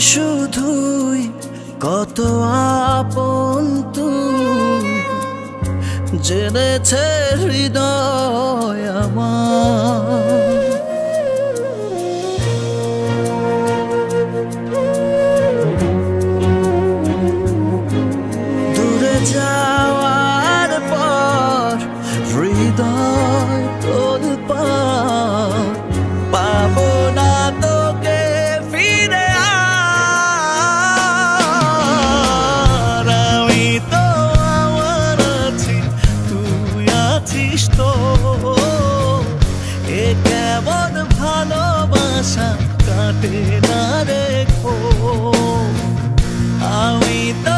শুধুই কত আপন তুই। জেনেছে হৃদয় আমার। দূরে যাওয়ার পর হৃদয় তোর পাবো এ কেমন ভালোবাসা কাটে না রেখো আমি তো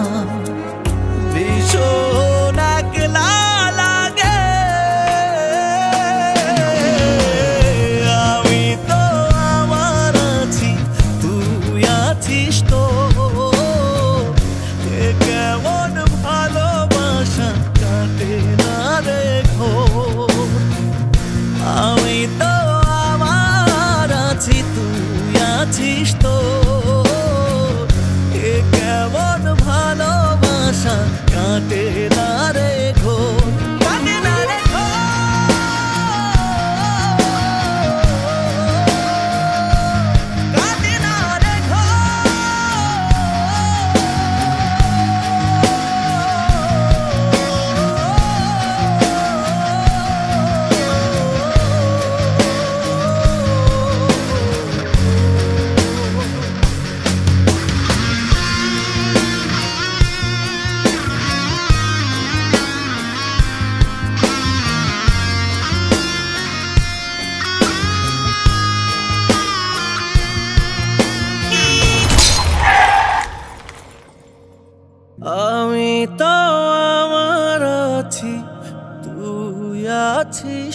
আছিস তো? কেমন ভালোবাসা কাটে না রে কাটে